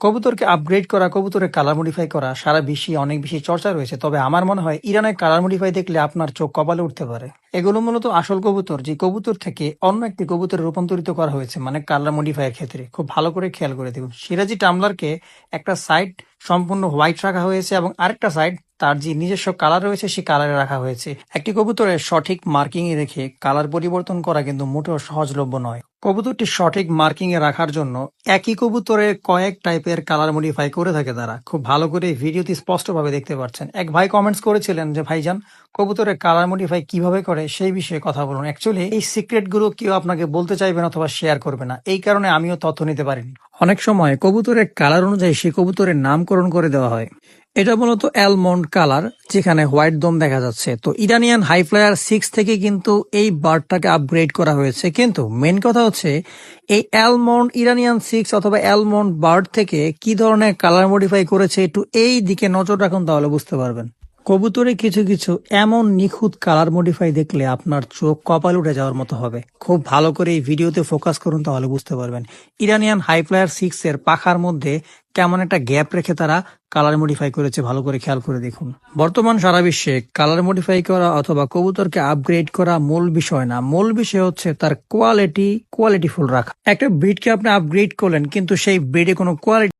কবুতরকে আপগ্রেড করা, কবুতরের কালার মডিফাই করা সারা বিশ্বে অনেক বেশি চর্চা রয়েছে। তবে আমার মনে হয় ইরানের কালার মডিফাই দেখলে আপনার চোখ কপালে উঠতে পারে। এগুলো মূলত আসল কবুতর, যে কবুতর থেকে অন্য একটি কবুতরে রূপান্তরিত করা হয়েছে মানে কালার মডিফাইয়ের ক্ষেত্রে। খুব ভালো করে খেয়াল করে দেখুন। সিরাজি টামলারকে একটা সাইড সম্পূর্ণ হোয়াইট রাখা হয়েছে এবং আরেকটা সাইড তার যে নিজস্ব কালার রয়েছে সেই কালারে রাখা হয়েছে। একটি কবুতরের সঠিক মার্কিং এ রেখে কালার পরিবর্তন করা কিন্তু মোটেও সহজলভ্য নয়। কবুতরটি সঠিক মার্কিং এ রাখার জন্য একই কবুতরের কয়েক টাইপের কালার মডিফাই করে থাকে তারা। খুব ভালো করে ভিডিওতে স্পষ্টভাবে দেখতে পাচ্ছেন। এক ভাই কমেন্টস করেছিলেন যে, ভাইজান, কবুতরের কালার মডিফাই কীভাবে করে? সেই বিষয়ে কথা বলুন। অ্যাকচুয়ালি এই সিক্রেটগুলো কেউ আপনাকে বলতে চাইবে না অথবা শেয়ার করবে না। এই কারণে আমিও তথ্য নিতে পারিনি। অনেক সময় কবুতরের কালার অনুযায়ী সেই কবুতরের নামকরণ করে দেওয়া হয়। এটা মূলত অ্যালমন্ড কালার যেখানে হোয়াইট দম দেখা যাচ্ছে। তো ইরানিয়ান হাই ফ্লায়ার সিক্স থেকে কিন্তু এই বার্ডটাকে আপগ্রেড করা হয়েছে। কিন্তু মেন কথা হচ্ছে, এই অ্যালমন্ড ইরানিয়ান সিক্স অথবা অ্যালমন্ড বার্ড থেকে কি ধরনের কালার মডিফাই করেছে একটু এই দিকে নজর রাখুন, তাহলে বুঝতে পারবেন। কবুতরে কিছু কিছু এমন নিখুঁত কালার মডিফাই দেখলে আপনার চোখ কপাল উঠে যাওয়ার মতো হবে। খুব ভালো করে এই ভিডিওতে ফোকাস করুন তাহলে বুঝতে পারবেন। ইরানিয়ান হাই ফ্লায়ার সিক্স এর পাখার মধ্যে কেমন একটা গ্যাপ রেখে তারা কালার মডিফাই করেছে, ভালো করে খেয়াল করে দেখুন। বর্তমান সারা বিশ্বে কালার মডিফাই করা অথবা কবুতরকে আপগ্রেড করা মূল বিষয় না। মূল বিষয় হচ্ছে তার কোয়ালিটি কোয়ালিটিফুল রাখা। একটা ব্রিডকে আপনি আপগ্রেড করলেন, কিন্তু সেই ব্রিডে কোনো কোয়ালিটি